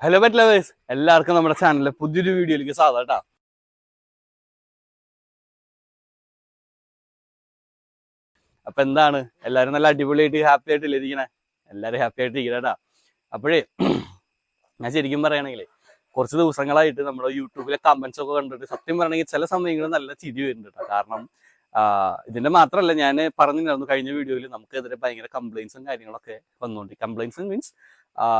Hello pet lovers എല്ലാവർക്കും നമ്മുടെ ചാനലിലെ പുതിയൊരു വീഡിയോയിലേക്ക് സ്വാഗതം കേട്ടോ അപ്പൊ എന്താണ്? എല്ലാവരും നല്ല അടിപൊളിയായിട്ട് ഹാപ്പി ആയിട്ടില്ലേ ഇരിക്കണേ? എല്ലാരും ഹാപ്പി ആയിട്ട് ഇരിക്കണ കേട്ടാ അപ്പോഴേ ഞാൻ ശരിക്കും പറയുകയാണെങ്കിൽ കുറച്ച് ദിവസങ്ങളായിട്ട് നമ്മുടെ യൂട്യൂബിലെ കമന്റ്സ് ഒക്കെ കണ്ടിട്ട് സത്യം പറയണമെങ്കിൽ ചില സമയങ്ങളിൽ നല്ല ചിരി വരുന്നുണ്ട് കേട്ടോ കാരണം ഇതിന്റെ മാത്രമല്ല ഞാൻ പറഞ്ഞിട്ടുണ്ടായിരുന്നു കഴിഞ്ഞ വീഡിയോയിൽ നമുക്കെതിരെ ഭയങ്കര കംപ്ലൈൻസും കാര്യങ്ങളൊക്കെ വന്നുകൊണ്ട് കംപ്ലൈൻസ് മീൻസ്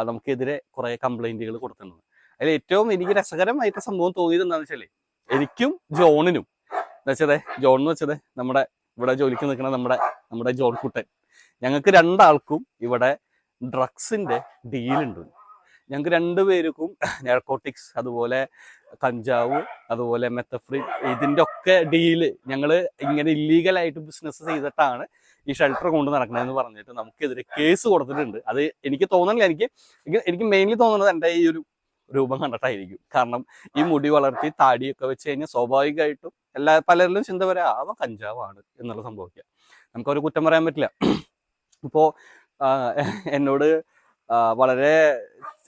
നമുക്കെതിരെ കുറെ കംപ്ലൈന്റുകൾ കൊടുത്തിട്ടുണ്ട്. അതിൽ ഏറ്റവും എനിക്ക് രസകരമായിട്ട് സംഭവം തോന്നിയത് എന്താണെന്ന് വെച്ചാൽ എനിക്കും ജോണിനും. എന്ന് വെച്ചത്? ജോൺ എന്ന് വെച്ചത് നമ്മുടെ ഇവിടെ ജോലിക്ക് നിൽക്കുന്ന നമ്മുടെ നമ്മുടെ ജോൺ കുട്ടൻ. ഞങ്ങൾക്ക് രണ്ടാൾക്കും ഇവിടെ ഡ്രഗ്സിന്റെ ഡീലുണ്ട് ഞങ്ങൾക്ക് രണ്ടുപേർക്കും നാർക്കോട്ടിക്സ് അതുപോലെ കഞ്ചാവ് അതുപോലെ മെത്തഫ്രിൻ ഇതിന്റെ ഒക്കെ ഡീൽ ഞങ്ങൾ ഇങ്ങനെ ഇല്ലീഗലായിട്ട് ബിസിനസ് ചെയ്തിട്ടാണ് ഈ ഷെൽട്ടർ കൊണ്ട് നടക്കണമെന്ന് പറഞ്ഞിട്ട് നമുക്കെതിരെ കേസ് കൊടുത്തിട്ടുണ്ട്. അത് എനിക്ക് തോന്നുന്നില്ല എനിക്ക് എനിക്ക് മെയിൻലി തോന്നുന്നത് എന്റെ ഈ ഒരു രൂപം കണ്ടിട്ടായിരിക്കും. കാരണം ഈ മുടി വളർത്തി താടിയൊക്കെ വെച്ച് കഴിഞ്ഞാൽ സ്വാഭാവികമായിട്ടും എല്ലാ പലരിലും ചിന്ത വരെ അവ കഞ്ചാവാണ് എന്നുള്ള സംഭവിക്കുക നമുക്കൊരു കുറ്റം പറയാൻ പറ്റില്ല. ഇപ്പോ എന്നോട് വളരെ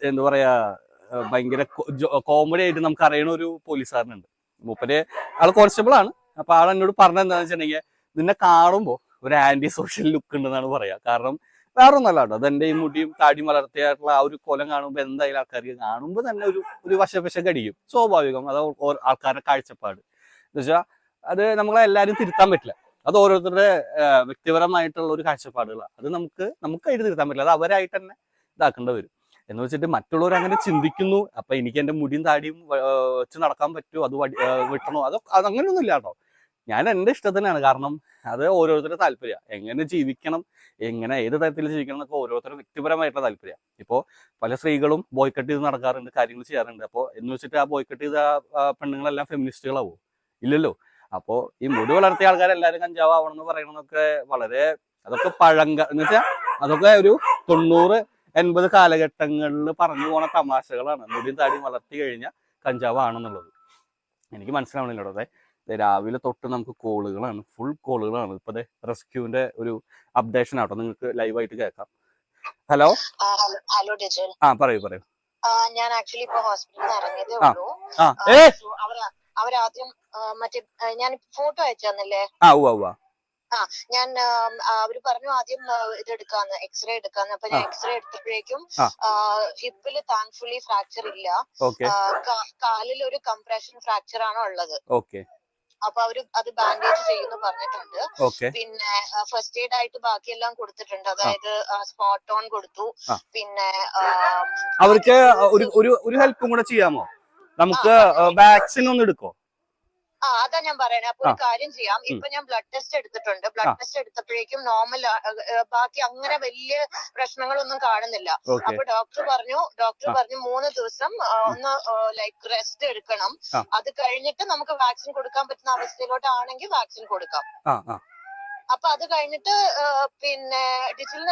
എന്താ പറയാ ഭയങ്കര കോമഡി ആയിട്ട് നമുക്ക് അറിയണ ഒരു പോലീസുകാരനുണ്ട്. മൂപ്പര് ആൾ കോൺസ്റ്റബിൾ ആണ്. അപ്പൊ ആൾ എന്നോട് പറഞ്ഞത് എന്താണെന്ന് വെച്ചിട്ടുണ്ടെങ്കിൽ നിന്നെ കാണുമ്പോ ഒരു ആന്റി സോഷ്യൽ ലുക്ക് ഉണ്ടെന്നാണ് പറയാ. കാരണം വേറെ ഒന്നല്ല കേട്ടോ അതെന്റെ ഈ മുടിയും താടി വളർത്തിയായിട്ടുള്ള ആ ഒരു കൊലം കാണുമ്പോൾ എന്തായാലും ആൾക്കാർക്ക് കാണുമ്പോൾ തന്നെ ഒരു ഒരു വശപശ കടിക്കും സ്വാഭാവികം അത് ആൾക്കാരുടെ കാഴ്ചപ്പാട്. എന്ന് വെച്ചാൽ അത് നമ്മളെ എല്ലാരും തിരുത്താൻ പറ്റില്ല. അത് ഓരോരുത്തരുടെ വ്യക്തിപരമായിട്ടുള്ള ഒരു കാഴ്ചപ്പാടുകളാണ് അത് നമുക്ക് നമുക്കായിട്ട് തിരുത്താൻ പറ്റില്ല. അത് അവരായിട്ട് തന്നെ ഇതാക്കേണ്ടി വരും. എന്ന് വെച്ചിട്ട് മറ്റുള്ളവർ അങ്ങനെ ചിന്തിക്കുന്നു. അപ്പൊ എനിക്ക് എന്റെ മുടിയും താടിയും വെച്ച് നടക്കാൻ പറ്റുമോ അത് വിട്ടണോ? അത് അങ്ങനെയൊന്നും ഇല്ല കേട്ടോ ഞാൻ എന്റെ ഇഷ്ടത്തിനാണ് കാരണം അത് ഓരോരുത്തരുടെ താല്പര്യം. എങ്ങനെ ജീവിക്കണം എങ്ങനെ ഏത് തരത്തിൽ ജീവിക്കണം എന്നൊക്കെ ഓരോരുത്തരുടെ വ്യക്തിപരമായിട്ടുള്ള താല്പര്യം. ഇപ്പോൾ പല സ്ത്രീകളും ബോയ്ക്കട്ട് ചെയ്ത് നടക്കാറുണ്ട് കാര്യങ്ങൾ ചെയ്യാറുണ്ട്. അപ്പോൾ എന്ന് വെച്ചിട്ട് ആ ബോയ്ക്കട്ട് ചെയ്ത പെണ്ണുങ്ങളെല്ലാം ഫെമിനിസ്റ്റുകളാവോ ഇല്ലല്ലോ. അപ്പോൾ ഈ മുടി വളർത്തിയ ആൾക്കാരെല്ലാരും കഞ്ചാവണം എന്ന് പറയണതൊക്കെ വളരെ അതൊക്കെ പഴങ്ക എന്ന് വെച്ചാൽ അതൊക്കെ ഒരു തൊണ്ണൂറ് എൺപത് കാലഘട്ടങ്ങളിൽ പറഞ്ഞു പോണ തമാശകളാണ്. മുടിയും താടിയും വളർത്തി കഴിഞ്ഞാൽ കഞ്ചാവാണെന്നുള്ളത്. എനിക്ക് മനസ്സിലാവണില്ലോ അതെ. രാവിലെ തൊട്ട് നമുക്ക് കോളുകളാണ്. ഫുൾ കോളുകളാണ്. ഇപ്പൊ റെസ്ക്യൂവിന്റെ ഒരു അപ്ഡേഷൻ ആട്ടോ. നിങ്ങൾക്ക് ലൈവായിട്ട് കേൾക്കാം. ഹലോ? ആ, ഹലോ ഡിജിൽ ആ പറയൂ പറയൂ. ഞാൻ ആക്ച്വലി ഇപ്പൊ ഹോസ്പിറ്റലിൽ ഇറങ്ങിയതേ ഉള്ളൂ. ആ ആ, അവരാദ്യം ആ, മറ്റേ ആ, ഞാൻ ഫോട്ടോ അയച്ചു ആ ഉവ്വ ഉവ്വ. ഞാൻ അവർ പറഞ്ഞു ആദ്യം ഇത് എടുക്കാന്ന് എക്സ്റേ എടുക്കാന്ന്. അപ്പൊ ഞാൻ എക്സ്റേ എടുത്തപ്പോഴേക്കും ഹിപ്പിൽ താങ്ക്ഫുള്ളി ഫ്രാക്ചർ ഇല്ല ആ, കാലിൽ ഒരു കംപ്രഷൻ ഫ്രാക്ചർ ആണ് ഉള്ളത്. ഓക്കെ. അപ്പൊ അവർ അത് ബാൻഡേജ് ചെയ്യുന്നു പറഞ്ഞിട്ടുണ്ട്. പിന്നെ ഫസ്റ്റ് എയ്ഡ് ആയിട്ട് ബാക്കിയെല്ലാം കൊടുത്തിട്ടുണ്ട്. അതായത് സ്പോട്ട് ഓൺ കൊടുത്തു. പിന്നെ അവർക്ക് ഒരു ഒരു ഒരു ഹെൽപ്പും കൂടെ ചെയ്യാമോ? നമുക്ക് വാക്സിൻ ഒന്ന് എടുക്കോ? ആ അതാ ഞാൻ പറയണേ അപ്പൊ ഒരു കാര്യം ചെയ്യാം. ഇപ്പൊ ഞാൻ ബ്ലഡ് ടെസ്റ്റ് എടുത്തിട്ടുണ്ട്. ബ്ലഡ് ടെസ്റ്റ് എടുത്തപ്പോഴേക്കും നോർമൽ ബാക്കി അങ്ങനെ വലിയ പ്രശ്നങ്ങളൊന്നും കാണുന്നില്ല. അപ്പൊ ഡോക്ടർ പറഞ്ഞു ഡോക്ടർ പറഞ്ഞു മൂന്ന് ദിവസം ഒന്ന് ലൈക്ക് റെസ്റ്റ് എടുക്കണം. അത് കഴിഞ്ഞിട്ട് നമുക്ക് വാക്സിൻ കൊടുക്കാൻ പറ്റുന്ന അവസ്ഥയിലോട്ടാണെങ്കിൽ വാക്സിൻ കൊടുക്കാം. അപ്പൊ അത് കഴിഞ്ഞിട്ട് പിന്നെ ഡിജിറ്റൽ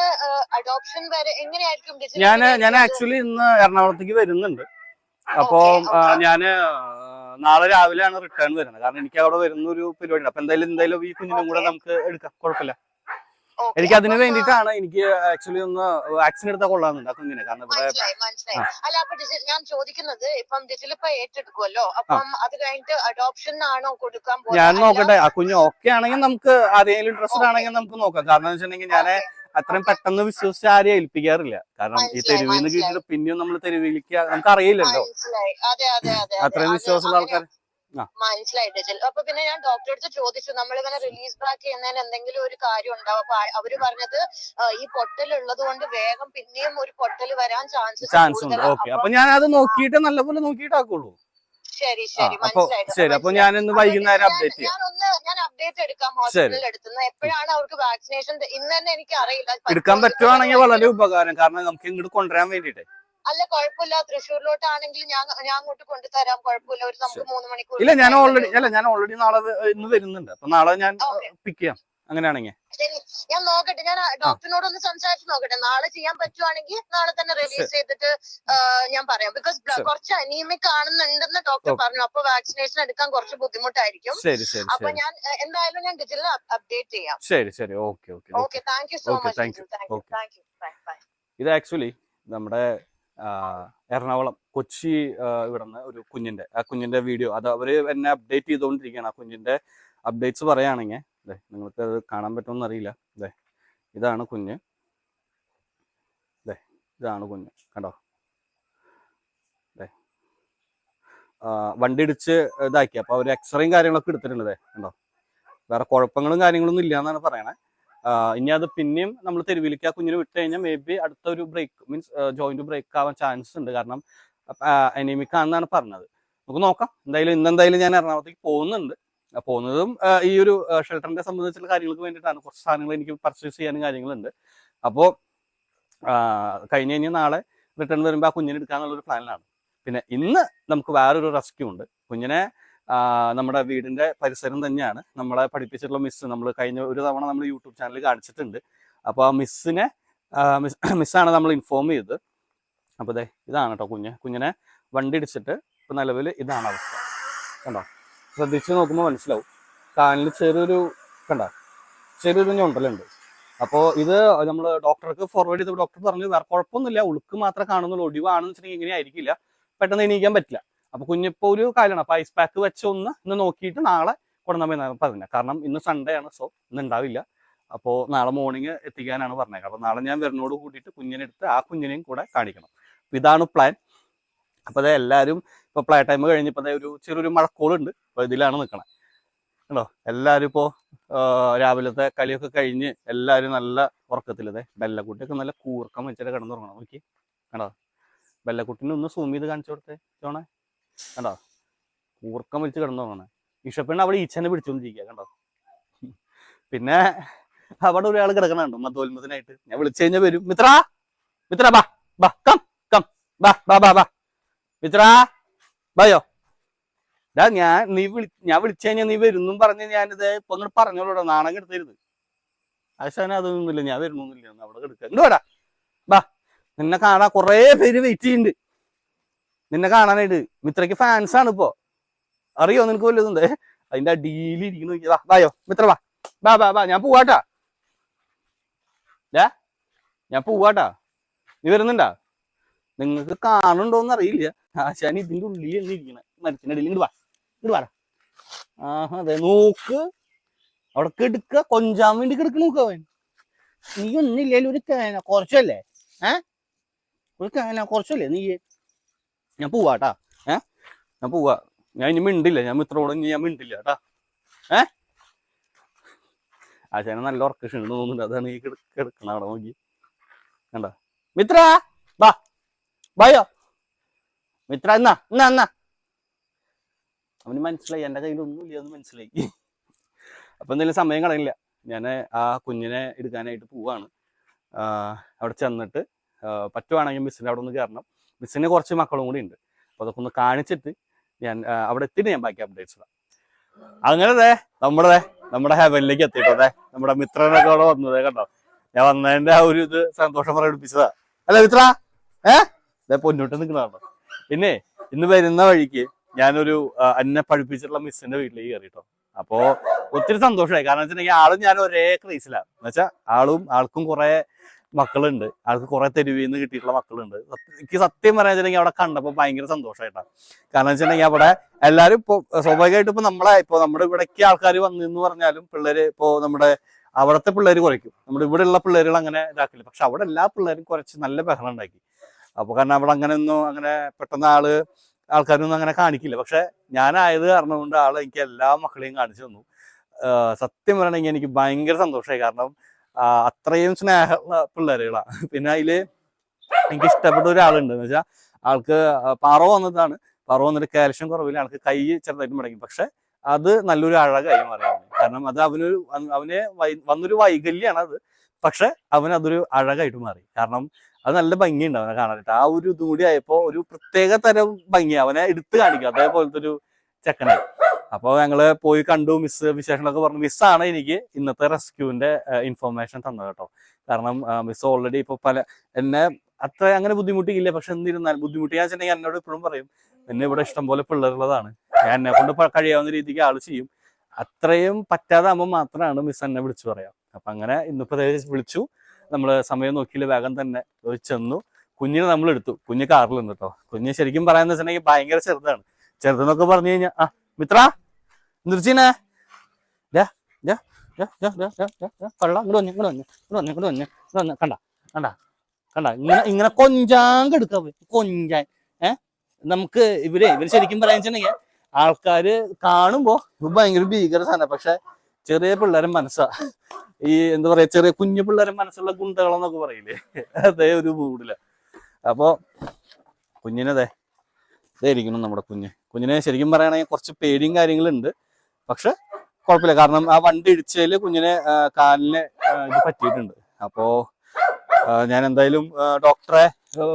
അഡോപ്ഷൻ വരെ എങ്ങനെയായിരിക്കും ഞാൻ ഞാൻ ആക്ച്വലി ഇന്ന് എറണാകുളത്തേക്ക് വരുന്നുണ്ട്. അപ്പോ. ഞാൻ നാളെ രാവിലെയാണ് റിട്ടേൺ വരുന്നത്. കാരണം എനിക്ക് അവിടെ വരുന്ന ഒരു പരിപാടി അപ്പൊ എന്തായാലും എന്തായാലും ഈ കുഞ്ഞിനും കൂടെ നമുക്ക് എടുക്കാം. കുഴപ്പമില്ല. എനിക്ക് അതിന് വേണ്ടിട്ടാണ് വേണ്ടിയിട്ടാണ് എനിക്ക് ആക്ച്വലി ഒന്ന് വാക്സിൻ എടുത്താൽ കൊള്ളാമെന്നുണ്ട്. ആ കുഞ്ഞിനെ. കാരണം ഇവിടെ അല്ല അപ്പൊ ഞാൻ ചോദിക്കുന്നത് ഇപ്പം ഡിജിൽ ഇപ്പൊ ഏറ്റെടുക്കുമല്ലോ അപ്പം അത് കഴിഞ്ഞിട്ട് അഡോപ്ഷൻ ആണോ കൊടുക്കാൻ പോകുന്നത്? ഞാൻ നോക്കട്ടെ. ആ കുഞ്ഞ് ഓക്കെ ആണെങ്കിൽ നമുക്ക് ആരെങ്കിലും ഇൻട്രസ്റ്റഡ് ആണെങ്കിൽ നമുക്ക് നോക്കാം. കാരണം വെച്ചിട്ടുണ്ടെങ്കിൽ ഞാൻ. അത്രയും പെട്ടെന്ന് വിശ്വസിച്ച് ആരെയും ഏൽപ്പിക്കാറില്ല. കാരണം ഈ തെരുവിൽ നിന്ന് കിട്ടിയിട്ട് പിന്നെയും നമ്മൾ തെരുവിലേക്ക് നമുക്ക് അറിയില്ലല്ലോ അതെ അതെ അതെ അതെ. അത്രയും അത് വിശ്വാസമുള്ള ആൾക്കാർ മനസ്സിലായിട്ട് അപ്പൊ പിന്നെ ഞാൻ ഡോക്ടറെ അടുത്ത് ചോദിച്ചു നമ്മൾ ഇങ്ങനെ റിലീസ് ബാക്ക് ചെയ്യുന്നതിന് എന്തെങ്കിലും ഒരു കാര്യം ഉണ്ടാവും? അപ്പൊ അവർ പറഞ്ഞത് ഈ പൊട്ടൽ ഉള്ളത് കൊണ്ട് വേഗം പിന്നെയും ഒരു പൊട്ടൽ വരാൻ ചാൻസസ് ചാൻസ് ഉണ്ട്. ഓക്കെ അപ്പൊ ഞാൻ അത് നോക്കിയിട്ട് നല്ലപോലെ നോക്കിയിട്ട് ആക്കുള്ളൂ ശരി ശരി. അപ്പൊ ശരി അപ്പൊ ഇന്ന് വൈകുന്നേരം അപ്ഡേറ്റ് ചെയ്യാം. ഞാനൊന്ന് ഞാൻ അപ്ഡേറ്റ് എടുക്കാം ഹോസ്പിറ്റലിൽ എടുത്തുന്ന എപ്പോഴാണ് അവർക്ക് വാക്സിനേഷൻ ഇന്ന് തന്നെ എനിക്ക് അറിയില്ല എടുക്കാൻ പറ്റുവാണെങ്കിൽ വളരെ ഉപകാരം. കാരണം നമുക്ക് ഇങ്ങോട്ട് കൊണ്ടുവരാൻ വേണ്ടിട്ട് അല്ല കുഴപ്പമില്ല. തൃശ്ശൂരിലോട്ടാണെങ്കിൽ ഞാൻ ഞാൻ അങ്ങോട്ട് കൊണ്ടുതരാം. കുഴപ്പമില്ല. ഒരു നമുക്ക് മൂന്ന് മണിക്കൂർ ഇല്ല ഞാൻ ഓൾറെഡി അല്ല ഞാൻ ഓൾറെഡി നാളെ ഇന്ന് വരുന്നുണ്ട്. അപ്പൊ നാളെ ഞാൻ. പിക്ക് ചെയ്യാം. അങ്ങനെയാണെങ്കിൽ. ശരി ഞാൻ നോക്കട്ടെ ഞാൻ ഡോക്ടറിനോട് ഒന്ന് സംസാരിച്ച് നോക്കട്ടെ. നാളെ ചെയ്യാൻ പറ്റുവാണെങ്കിൽ നാളെ തന്നെ റിലീസ് ചെയ്തിട്ട് ഞാൻ പറയാം. ബിക്കോസ് കുറച്ച് അനീമിക് ആണെന്നുണ്ടെന്ന് ഡോക്ടർ പറഞ്ഞു. അപ്പൊ വാക്സിനേഷൻ എടുക്കാൻ കുറച്ച് ബുദ്ധിമുട്ടായിരിക്കും. അപ്പൊ ഞാൻ എന്തായാലും ഞാൻ ഡിജിറ്റൽ അപ്ഡേറ്റ് ചെയ്യാം. ശരി ശരി. Okay okay okay. Thank you so much. Thank you thank you ഇത് ആക്ച്വലി നമ്മുടെ എറണാകുളം കൊച്ചി ഇവിടുന്ന് ഒരു കുഞ്ഞിന്റെ ആ കുഞ്ഞിന്റെ വീഡിയോ അത് അവർ എന്നെ അപ്ഡേറ്റ് ചെയ്തുകൊണ്ടിരിക്കുകയാണ്. ആ കുഞ്ഞിന്റെ അപ്ഡേറ്റ്സ് പറയുകയാണെങ്കിൽ അതെ നിങ്ങൾക്ക് അത് കാണാൻ പറ്റുമെന്ന് അറിയില്ല. ഇതേ ഇതാണ് കുഞ്ഞ്. ഇതേ ഇതാണ് കുഞ്ഞ്. കണ്ടോ? ഇതേ വണ്ടി ഇടിച്ച് ഇതാക്കി. അപ്പൊ അവർ എക്സ്റേയും കാര്യങ്ങളൊക്കെ എടുത്തിട്ടുണ്ട് കണ്ടോ? വേറെ കുഴപ്പങ്ങളും കാര്യങ്ങളൊന്നും ഇല്ല എന്നാണ് പറയണേ ഇനി അത് പിന്നെയും നമ്മൾ തെരുവിലേക്ക് ആ കുഞ്ഞിനെ വിട്ട് കഴിഞ്ഞാൽ മേ ബി അടുത്ത ഒരു ബ്രേക്ക് മീൻസ് ജോയിന്റ് ബ്രേക്ക് ആവാൻ ചാൻസ് ഉണ്ട്. കാരണം അനീമിക് ആണെന്നാണ് പറഞ്ഞത്. നമുക്ക് നോക്കാം. എന്തായാലും ഇന്ന് എന്തായാലും ഞാൻ എറണാകുളത്തേക്ക് പോകുന്നുണ്ട്. പോകുന്നതും ഈ ഒരു ഷെൽട്ടറിനെ സംബന്ധിച്ചുള്ള കാര്യങ്ങൾക്ക് വേണ്ടിയിട്ടാണ്. കുറച്ച് സാധനങ്ങൾ എനിക്ക് പർച്ചേസ് ചെയ്യാനും കാര്യങ്ങളുണ്ട്. അപ്പോൾ കഴിഞ്ഞ് കഴിഞ്ഞ നാളെ റിട്ടേൺ വരുമ്പോൾ ആ കുഞ്ഞിനെ എടുക്കാന്നുള്ളൊരു പ്ലാനിലാണ് പിന്നെ ഇന്ന് നമുക്ക് വേറൊരു റെസ്ക്യൂ ഉണ്ട്. കുഞ്ഞിനെ നമ്മുടെ വീടിന്റെ പരിസരം തന്നെയാണ്. നമ്മളെ പഠിപ്പിച്ചിട്ടുള്ള മിസ് നമ്മൾ കഴിഞ്ഞ ഒരു തവണ നമ്മൾ യൂട്യൂബ് ചാനലിൽ കാണിച്ചിട്ടുണ്ട്. അപ്പോൾ ആ മിസ്സിനെ മിസ് മിസ്സാണ് നമ്മൾ ഇൻഫോം ചെയ്തത്. അപ്പോൾ ദേ ഇതാണ് കേട്ടോ കുഞ്ഞ്. കുഞ്ഞിനെ വണ്ടി ഇടിച്ചിട്ട് ഇപ്പം നിലവിൽ ഇതാണ് അവസ്ഥ. കണ്ടോ? ശ്രദ്ധിച്ച് നോക്കുമ്പോൾ മനസ്സിലാവും. കാലിൽ ചെറിയൊരു കണ്ട ചെറിയൊരു ഞൊണ്ടലുണ്ട്. അപ്പോൾ ഇത് നമ്മൾ ഡോക്ടർക്ക് ഫോർവേഡ് ചെയ്ത ഡോക്ടർ പറഞ്ഞു വേറെ കുഴപ്പമൊന്നുമില്ല ഉളുക്ക് മാത്രമേ കാണുന്നുള്ളൂ ഒടിവാണെന്ന് വെച്ചിട്ടുണ്ടെങ്കിൽ ഇങ്ങനെ ആയിരിക്കില്ല. പെട്ടെന്ന് എണീക്കാൻ പറ്റില്ല. അപ്പൊ കുഞ്ഞിപ്പോ ഒരു കാലാണ്. അപ്പൊ ഐസ് പാക്ക് വെച്ച് ഒന്ന് ഇന്ന് നോക്കിയിട്ട് നാളെ കൊണ്ടുവന്നാൽ പറഞ്ഞത്. കാരണം ഇന്ന് സൺഡേ ആണ് സോ ഇന്ന് ഉണ്ടാവില്ല അപ്പോൾ നാളെ മോർണിംഗ് എത്തിക്കാനാണ് പറഞ്ഞത്. അപ്പോൾ നാളെ ഞാൻ വരുന്നോട് കൂട്ടിയിട്ട് കുഞ്ഞിനെടുത്ത് ആ കുഞ്ഞിനെയും കൂടെ കാണിക്കണം. ഇതാണ് പ്ലാൻ അപ്പോൾ അത് എല്ലാവരും ഇപ്പോൾ പ്ലേ ടൈം കഴിഞ്ഞപ്പോൾ ഒരു ചെറിയൊരു മഴക്കോളുണ്ട്. അപ്പോൾ ഇതിലാണ് നിൽക്കണത് കണ്ടോ? എല്ലാവരും ഇപ്പോ രാവിലത്തെ കളിയൊക്കെ കഴിഞ്ഞ് എല്ലാവരും നല്ല ഉറക്കത്തിലതെ ബെല്ലക്കുട്ടിയൊക്കെ നല്ല കൂർക്കം വെച്ചിട്ട് കിടന്നുറങ്ങണം. നോക്കി കണ്ടോ? ബെല്ലക്കുട്ടിനെ ഒന്ന് സൂം ചെയ്ത് കാണിച്ചു കൊടുത്തേ ചോണേ കണ്ടോ? കൂർക്കം വലിച്ച് കിടന്നുറങ്ങണേ. ഇഷപ്പെണ്ണ അവിടെ ഈച്ചനെ പിടിച്ചോണ്ടിരിക്കുക കണ്ടോ? പിന്നെ അവിടെ ഒരാൾ കിടക്കണുണ്ടോ മതോത്മതനായിട്ട് ഞാൻ വിളിച്ചു കഴിഞ്ഞാൽ വരും. മിത്ര! മിത്ര ബാ ബാ കം കം ബാ ബാ ബാ ബാ. മിത്ര! ബായോ ഡാ ഞാൻ നീ വിളി ഞാൻ വിളിച്ചു കഴിഞ്ഞാൽ നീ വരുന്നും പറഞ്ഞ് ഞാനിത് ഇപ്പൊ അങ്ങോട്ട് പറഞ്ഞോളൂടാ നാണം കെടുത്തരുത് ആശാന അതൊന്നുമില്ല ഞാൻ വരണമെന്നില്ല അവിടെ കിടക്കുക വാടാ. ബാ നിന്നെ കാണാൻ കുറേ പേര് വെയിറ്റ് ചെയ്യുന്നുണ്ട് നിന്നെ കാണാനായിട്ട് മിത്രയ്ക്ക് ഫാൻസ് ആണ് ഇപ്പോ. അറിയോ നിനക്ക് വല്ലതുണ്ട് അതിന്റെ അടിയിൽ ഇരിക്കുന്നു വായോ മിത്ര വാ. ബാ ബാ ബാ ഞാൻ പോവാട്ടാ. ഞാൻ പോവാട്ടാ. നീ വരുന്നുണ്ടാ? നിങ്ങൾക്ക് കാണുന്നുണ്ടോന്ന് അറിയില്ല. ആശാൻ ഇതിന്റെ തന്നെ ഇരിക്കണ. മരത്തിന്റെ ഇടയിൽ ഇങ്ങോട്ട് വാ. ഇങ്ങോട്ട് വാടാ. ആഹാ അതെ നോക്ക്. അവിടെ കെടുക്ക കൊഞ്ചാൻ വേണ്ടി കിടക്ക് നോക്ക് അവൻ. നീ ഒന്നില്ലേലും ഒരു കേന കുറച്ചല്ലേ? ഏ? ഒരു കേന കുറച്ചല്ലേ നീ? ഞാൻ പോവാട്ടാ ഏ? ഞാൻ പോവാ. ഞാൻ ഇനി മിണ്ടില്ല. ഞാൻ മിത്രോട് ഇനി ഞാൻ മിണ്ടില്ല കേട്ടാ ഏ? ആശാന നല്ല ഉറക്ക ക്ഷീണം തോന്നുന്നുണ്ട്. അതാണ് ഈ കിടക്കണ അവിടെ നോക്കി. കണ്ട? മിത്ര ബാ ബായോ മിത്ര എന്നാ എന്നാ എന്നാ. അവന് മനസ്സിലായി എന്റെ കയ്യിൽ ഒന്നുമില്ല എന്ന് മനസ്സിലായി. അപ്പൊ എന്തെങ്കിലും സമയം കളയില്ല. ഞാൻ ആ കുഞ്ഞിനെ എടുക്കാനായിട്ട് പോവാണ്. അവിടെ ചെന്നിട്ട് പറ്റുവാണെങ്കിൽ മിസ്സിന്റെ അവിടെ ഒന്ന് കയറണം. മിസ്സിന് കുറച്ച് മക്കളും കൂടി ഉണ്ട്. അപ്പൊ അതൊക്കെ ഒന്ന് കാണിച്ചിട്ട് ഞാൻ അവിടെ എത്തിയിട്ട് ഞാൻ ബാക്കി അപ്ഡേറ്റ്സ് ഇടാം. അങ്ങനെ നമ്മുടെ നമ്മുടെ ഹെവനിലേക്ക് എത്തിയിട്ടേ നമ്മുടെ മിത്രനൊക്കെ അവിടെ വന്നത് കണ്ടോ? ഞാൻ വന്നതിന്റെ ആ ഒരു ഇത് സന്തോഷം പ്രകടിപ്പിച്ചതാ അല്ല മിത്ര? ഏ? ഇതേ പൊന്നോട്ട് നിൽക്കുന്നതാണോ പിന്നെ ഇന്ന് വരുന്ന വഴിക്ക് ഞാനൊരു എന്നെ പഠിപ്പിച്ചിട്ടുള്ള മിസ്സിന്റെ വീട്ടിലേക്ക് കയറിട്ടോ. അപ്പോ ഒത്തിരി സന്തോഷമായി. കാരണം വെച്ചിട്ടുണ്ടെങ്കിൽ ആളും ഞാൻ ഒരേ ക്രൈസിലാണ് എന്നുവെച്ചാൽ ആളും ആൾക്കും കുറെ മക്കളുണ്ട്. ആൾക്ക് കുറെ തെരുവിൽ നിന്ന് കിട്ടിയിട്ടുള്ള മക്കളുണ്ട്. എനിക്ക് സത്യം പറയാൻ വെച്ചിട്ടുണ്ടെങ്കിൽ അവിടെ കണ്ടപ്പോൾ ഭയങ്കര സന്തോഷമായിട്ടാണ് കാരണം വെച്ചിട്ടുണ്ടെങ്കിൽ അവിടെ എല്ലാവരും ഇപ്പോൾ സ്വാഭാവികമായിട്ടും ഇപ്പൊ നമ്മളെ ഇപ്പൊ നമ്മുടെ ഇവിടേക്ക് ആൾക്കാർ വന്നെന്ന് പറഞ്ഞാലും പിള്ളേര് ഇപ്പോ നമ്മുടെ അവിടുത്തെ പിള്ളേര് കുറയ്ക്കും. നമ്മുടെ ഇവിടെയുള്ള പിള്ളേരുകൾ അങ്ങനെ ഇതാക്കില്ല. പക്ഷെ അവിടെ എല്ലാ പിള്ളേരും കുറച്ച് നല്ല ബഹളം ഉണ്ടാക്കി. അപ്പൊ കാരണം അവിടെ അങ്ങനെയൊന്നും അങ്ങനെ പെട്ടെന്ന് ആൾ ആൾക്കാരൊന്നും അങ്ങനെ കാണിക്കില്ല. പക്ഷെ ഞാനായത് കാരണം കൊണ്ട് ആൾ എനിക്ക് എല്ലാ മക്കളെയും കാണിച്ചു തന്നു. സത്യം പറയണെങ്കിൽ എനിക്ക് ഭയങ്കര സന്തോഷമായി. കാരണം അത്രയും സ്നേഹമുള്ള പിള്ളേരുകളാണ് പിന്നെ അതിൽ എനിക്ക് ഇഷ്ടപ്പെട്ട ഒരാളുണ്ട്. എന്ന് വെച്ചാൽ ആൾക്ക് പാറ വന്നതാണ്. പാറ വന്നിട്ട് കാൽഷ്യം കുറവില്ല ആൾക്ക് കൈ ചെറുതായിട്ട് മുടങ്ങി. പക്ഷെ അത് നല്ലൊരു അഴകായി മാറിയാണ് കാരണം അത് അവനൊരു അവന് വന്നൊരു വൈകല്യമാണ് അത്. പക്ഷെ അവന് അതൊരു അഴകായിട്ട് മാറി. കാരണം അത് നല്ല ഭംഗിയുണ്ട് അവനെ കാണാനായിട്ട്. ആ ഒരു ഇതും കൂടി ആയപ്പോ ഒരു പ്രത്യേക തരം ഭംഗി അവനെ എടുത്തു കാണിക്കും അതേപോലത്തെ ഒരു ചെക്കനെ. അപ്പോൾ ഞങ്ങൾ പോയി കണ്ടു മിസ് വിശേഷങ്ങളൊക്കെ പറഞ്ഞു. മിസ്സാണ് എനിക്ക് ഇന്നത്തെ റെസ്ക്യൂവിന്റെ ഇൻഫർമേഷൻ തന്നത് കേട്ടോ. കാരണം മിസ് ഓൾറെഡി ഇപ്പൊ പല എന്നെ അത്ര അങ്ങനെ ബുദ്ധിമുട്ടിയില്ല പക്ഷെ എന്നിരുന്നാൽ ബുദ്ധിമുട്ടിയാ ഞാൻ എന്നോട് ഇപ്പോഴും പറയും എന്നെ ഇവിടെ ഇഷ്ടംപോലെ പിള്ളേരുള്ളതാണ്. ഞാൻ എന്നെ കൊണ്ട് കഴിയാവുന്ന രീതിക്ക് ആൾ ചെയ്യും. അത്രയും പറ്റാതാകുമ്പോൾ മാത്രമാണ് മിസ് എന്നെ വിളിച്ചു പറയാം. അപ്പൊ അങ്ങനെ ഇന്നിപ്പോ പ്രത്യേകിച്ച് വിളിച്ചു. നമ്മൾ സമയം നോക്കിയില്ല വേഗം തന്നെ ചെന്നു. കുഞ്ഞിനെ നമ്മൾ എടുത്തു. കുഞ്ഞ് കാറിൽ കാറിലുണ്ട് കേട്ടോ കുഞ്ഞ് ശരിക്കും പറയാന്ന് വെച്ചിട്ടുണ്ടെങ്കിൽ ഭയങ്കര ചെറുതാണ്. ചെറുതെന്നൊക്കെ പറഞ്ഞു കഴിഞ്ഞാൽ ആ മിത്ര നിർച്ചിനെ കണ്ട കണ്ട കണ്ട. ഇങ്ങനെ ഇങ്ങനെ കൊഞ്ചാങ്ക പോയി. കൊഞ്ചാൻ. ഏ? നമുക്ക് ഇവർ ഇവർ ശരിക്കും പറയാന്ന് വെച്ചിട്ടുണ്ടെങ്കിൽ ആൾക്കാര് കാണുമ്പോ ഭയങ്കര ഭീകര സാധനം. പക്ഷെ ചെറിയ പിള്ളേരെ മനസ്സാ. ഈ എന്താ പറയാ ചെറിയ കുഞ്ഞു പിള്ളേരെ മനസ്സുള്ള ഗുണ്ടകളെന്നൊക്കെ പറയില്ലേ? അതേ ഒരു മൂഡില അപ്പോ കുഞ്ഞിനതേ ഇതേ ഇരിക്കണം നമ്മുടെ കുഞ്ഞ്. കുഞ്ഞിനെ ശരിക്കും പറയുകയാണെങ്കിൽ കുറച്ച് പേടിയും കാര്യങ്ങളുണ്ട്. പക്ഷെ കുഴപ്പമില്ല. കാരണം ആ വണ്ടി ഇടിച്ചതിൽ കുഞ്ഞിനെ കാലിന് ഇത് പറ്റിയിട്ടുണ്ട്. അപ്പോ ഞാൻ എന്തായാലും ഡോക്ടറെ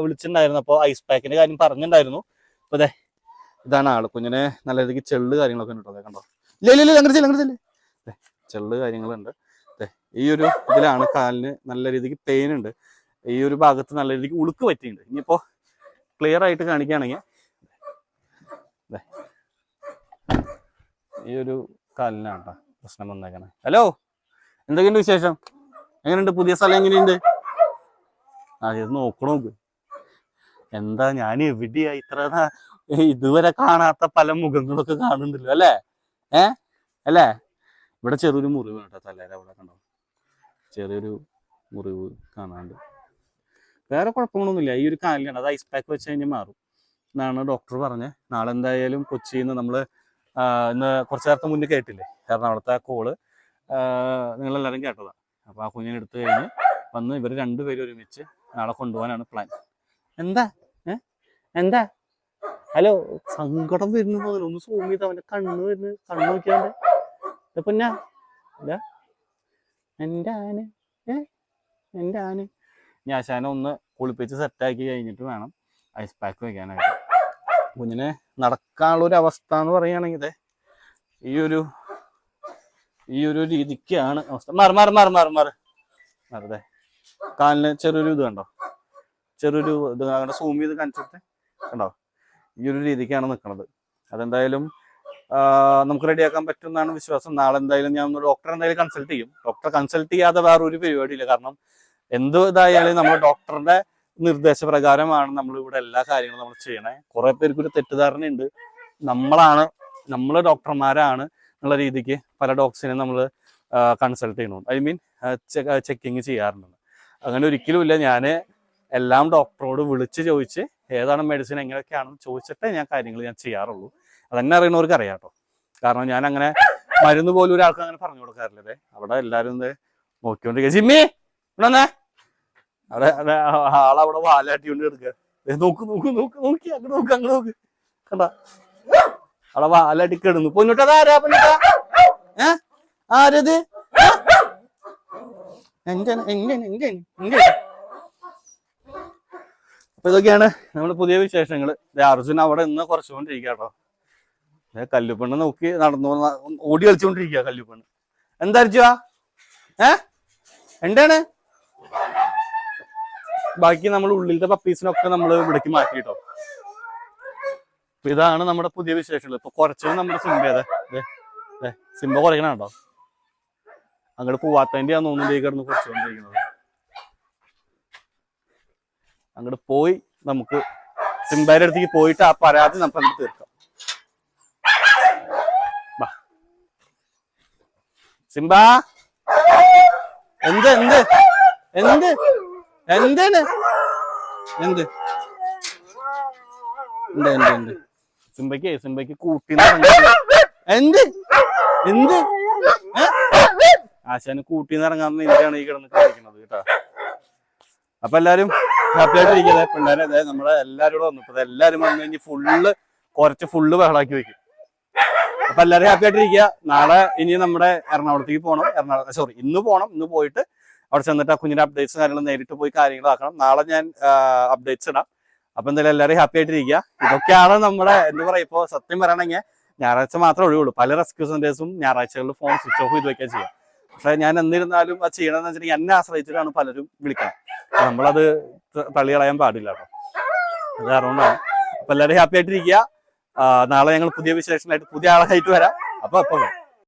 വിളിച്ചിട്ടുണ്ടായിരുന്നു. അപ്പോൾ ഐസ് പാക്കിന്റെ കാര്യം പറഞ്ഞിട്ടുണ്ടായിരുന്നു. അപ്പൊ അതെ ഇതാണ് ആൾ. കുഞ്ഞിനെ നല്ല രീതിക്ക് ചെള്ള് കാര്യങ്ങളൊക്കെ ഉണ്ട് കണ്ടോ? ഇല്ല ഇല്ല ഇല്ല ചെള്ള് കാര്യങ്ങളുണ്ട്. ഈ ഒരു ഇതിലാണ് കാലിന് നല്ല രീതിക്ക് പെയിൻ ഉണ്ട്. ഈ ഒരു ഭാഗത്ത് നല്ല രീതിക്ക് ഉളുക്ക് പറ്റിയിട്ടുണ്ട്. ഇനിയിപ്പോ ക്ലിയർ ആയിട്ട് കാണിക്കുകയാണെങ്കിൽ ഈ ഒരു കാലിനാണ് പ്രശ്നം വന്നേക്കണേ. ഹലോ എന്തൊക്കെയുണ്ട് വിശേഷം? എങ്ങനെയുണ്ട്? പുതിയ സ്ഥലം എങ്ങനെയുണ്ട്? ആ ഇത് നോക്കണോ എന്താ ഞാൻ എവിടെയാ ഇത്ര ഇതുവരെ കാണാത്ത പല മുഖങ്ങളൊക്കെ കാണുന്നുണ്ടല്ലോ അല്ലേ? ഏ? അല്ലേ? ഇവിടെ ചെറിയൊരു മുറിവ് കേട്ടോ തലേര അവിടെ കണ്ടോ? ചെറിയൊരു മുറിവ് കാണാണ്ട്. വേറെ കുഴപ്പങ്ങളൊന്നുമില്ല. ഈ ഒരു കാലിലാണ്. അത് ഐസ് പാക്ക് വെച്ച് കഴിഞ്ഞാൽ മാറും. എന്നാണ് ഡോക്ടർ പറഞ്ഞത് നാളെ എന്തായാലും കൊച്ചിയിൽ നിന്ന് നമ്മൾ ഇന്ന് കുറച്ച് നേരത്തെ മുന്നേ കേട്ടില്ലേ? എറണാകുളത്തെ ആ കോൾ നിങ്ങളെല്ലാവരും കേട്ടതാണ് അപ്പോൾ ആ കുഞ്ഞിനെ എടുത്തു കഴിഞ്ഞ് വന്ന് ഇവർ രണ്ടുപേരും ഒരുമിച്ച് നാളെ കൊണ്ടുപോകാനാണ് പ്ലാൻ എന്താ? എന്താ? ഹലോ സങ്കടം വരുന്നു ഒന്ന് സൂം ചെയ്ത് അവന്റെ കണ്ണ് വരുന്നു കണ്ണ് നോക്കിയാണ്ട്. ഞാൻ ഇതാ. എന്റെ ആന ആന ഞാശാനെ ഒന്ന് കുളിപ്പിച്ച് സെറ്റാക്കി കഴിഞ്ഞിട്ട് വേണം ഐസ് പാക്ക് വെക്കാനായിട്ട്. കുഞ്ഞിനെ നടക്കാനുള്ള ഒരു അവസ്ഥ എന്ന് പറയുകയാണെങ്കിൽ ഈ ഒരു ഈ ഒരു രീതിക്കാണ് അവസ്ഥ. മാറി മാറി മാറി മാറി മാറി. മാറതെ കാലിന് ചെറിയൊരു ഇത് കണ്ടോ? ചെറിയൊരു ഇത്. സൂം ചെയ്ത് കാണിച്ചിട്ട് കണ്ടോ? ഈ ഒരു രീതിക്കാണ് നിൽക്കുന്നത് അതെന്തായാലും നമുക്ക് റെഡിയാക്കാൻ പറ്റും എന്നാണ് വിശ്വാസം. നാളെ എന്തായാലും ഞാൻ ഡോക്ടറെ എന്തായാലും കൺസൾട്ട് ചെയ്യും. ഡോക്ടർ കൺസൾട്ട് ചെയ്യാതെ വേറെ ഒരു പരിപാടിയില്ല കാരണം എന്ത് ഇതായാലും നമ്മൾ ഡോക്ടറുടെ നിർദ്ദേശപ്രകാരമാണ് നമ്മൾ ഇവിടെ എല്ലാ കാര്യങ്ങളും നമ്മൾ ചെയ്യണേ. കുറെ പേർക്ക് ഒരു തെറ്റിദ്ധാരണയുണ്ട്. നമ്മളാണ് നമ്മൾ ഡോക്ടർമാരാണ് എന്നുള്ള രീതിക്ക് പല ഡോക്ടേഴ്സിനെ നമ്മൾ കൺസൾട്ട് ചെയ്യണം ഐ മീൻ ചെക്കിങ് ചെയ്യാറുണ്ട്. അങ്ങനെ ഒരിക്കലും ഇല്ല. ഞാൻ എല്ലാം ഡോക്ടറോട് വിളിച്ച് ചോദിച്ച് ഏതാണ് മെഡിസിൻ എങ്ങനെയൊക്കെയാണെന്ന് ചോദിച്ചിട്ടേ ഞാൻ കാര്യങ്ങൾ ഞാൻ ചെയ്യാറുള്ളൂ. അതെന്നെ അറിയണവർക്ക് അറിയാം കേട്ടോ കാരണം ഞാൻ അങ്ങനെ മരുന്ന് പോലും ഒരാൾക്ക് അങ്ങനെ പറഞ്ഞു കൊടുക്കാറില്ലേ അവിടെ എല്ലാരും ഇത് നോക്കിക്കൊണ്ടിരിക്കുക ജിമ്മി ഇവിടെ അവിടെ ആളവിടെ വാലാട്ടിക്കൊണ്ട് എടുക്കുക നോക്ക് നോക്ക് നോക്ക് നോക്കി. അങ്ങ് നോക്ക് അങ്ങ് നോക്ക്. കണ്ട? അവിടെ വാലാട്ടി കിടന്നു. പൊന്നിട്ടത് ആരാ പൊന്നിട്ട? ഏ? ആരത്? അപ്പൊ ഇതൊക്കെയാണ് നമ്മുടെ പുതിയ വിശേഷങ്ങൾ അർജുൻ അവിടെ നിന്ന് കുറച്ചുകൊണ്ടിരിക്കുക കേട്ടോ ദേ കല്ലുപ്പെണ്ണ് നോക്കി നടന്നു ഓടി കളിച്ചുകൊണ്ടിരിക്കുക കല്ലുപെണ്ണ്. എന്താ അർജുവാ? ഏ? എന്താണ്? ബാക്കി നമ്മൾ ഉള്ളിലത്തെ പപ്പീസിനൊക്കെ നമ്മൾ ഇവിടേക്ക് മാറ്റി കേട്ടോ അപ്പൊ ഇതാണ് നമ്മുടെ പുതിയ വിശേഷങ്ങൾ. ഇപ്പൊ കുറച്ചത് നമ്മുടെ സിംബ അതെ ദേ, ദേ, സിംബ കുറയ്ക്കണ കേട്ടോ അങ്ങോട്ട് പോവാത്തതിന്റെ ആ ഈ കിടന്ന് കുറച്ചുകൊണ്ടിരിക്കുന്നത്. അങ്ങോട്ട് പോയി നമുക്ക് സിംബയുടെ അടുത്തേക്ക് പോയിട്ട് ആ പരാതി നമുക്ക് അങ്ങോട്ട് തീർക്കാം. സിംബ? എന്ത് എന്ത്? എന്ത്? എന്താണ്? എന്ത്? എന്ത് എന്ത് സിംബയ്ക്ക് സിംബയ്ക്ക് കൂട്ടി എന്ത്? എന്ത്? ആശാന് കൂട്ടിന്ന് ഇറങ്ങാൻ വേണ്ടിയാണ് ഈ കിടന്ന് കാണിക്കുന്നത് കേട്ടോ. അപ്പൊ എല്ലാരും ഹാപ്പി ആയിട്ടിരിക്കുന്നത് പിള്ളേരെ അതായത് നമ്മളെ എല്ലാരും കൂടെ വന്നു. എല്ലാരും വന്നു കഴിഞ്ഞ് ഫുള്ള് കുറച്ച് ഫുള്ള് ബഹളാക്കി വെക്കും. അപ്പൊ എല്ലാരും ഹാപ്പി ആയിട്ടിരിക്കുക. നാളെ ഇനി നമ്മുടെ എറണാകുളത്തേക്ക് പോകണം എറണാകുളം സോറി ഇന്ന് പോകണം ഇന്ന് പോയിട്ട് അവിടെ ചെന്നിട്ട് ആ കുഞ്ഞിന്റെ അപ്ഡേറ്റ്സ് കാര്യങ്ങൾ നേരിട്ട് പോയി കാര്യങ്ങളാക്കണം നാളെ ഞാൻ അപ്ഡേറ്റ്സ് ഇടാം. അപ്പൊ എന്തായാലും എല്ലാവരും ഹാപ്പി ആയിട്ടിരിക്കുക. ഇതൊക്കെയാണ് നമ്മുടെ എന്താ പറയാ ഇപ്പൊ സത്യം പറയണെങ്കിൽ ഞായറാഴ്ച മാത്രമേ ഒഴിവുള്ളൂ. പല റെസ്ക്യൂ സെന്റേഴ്സും ഞായറാഴ്ചകളിൽ ഫോൺ സ്വിച്ച് ഓഫ് ചെയ്ത് വെക്കാൻ ചെയ്യാം. പക്ഷെ ഞാൻ എന്നിരുന്നാലും അത് ചെയ്യണമെന്ന് വെച്ചിട്ടുണ്ടെങ്കിൽ എന്നെ ആശ്രയിച്ചിട്ടാണ് പലരും വിളിക്കുന്നത് നമ്മളത് തള്ളി കളയാൻ പാടില്ല കേട്ടോ. അത് കാരണമാണ് അപ്പൊ എല്ലാവരും ഹാപ്പി ആയിട്ടിരിക്കുക. നാളെ ഞങ്ങൾ പുതിയ വിശേഷമായിട്ട് പുതിയ ആളായിട്ട് വരാം അപ്പൊ അപ്പൊ.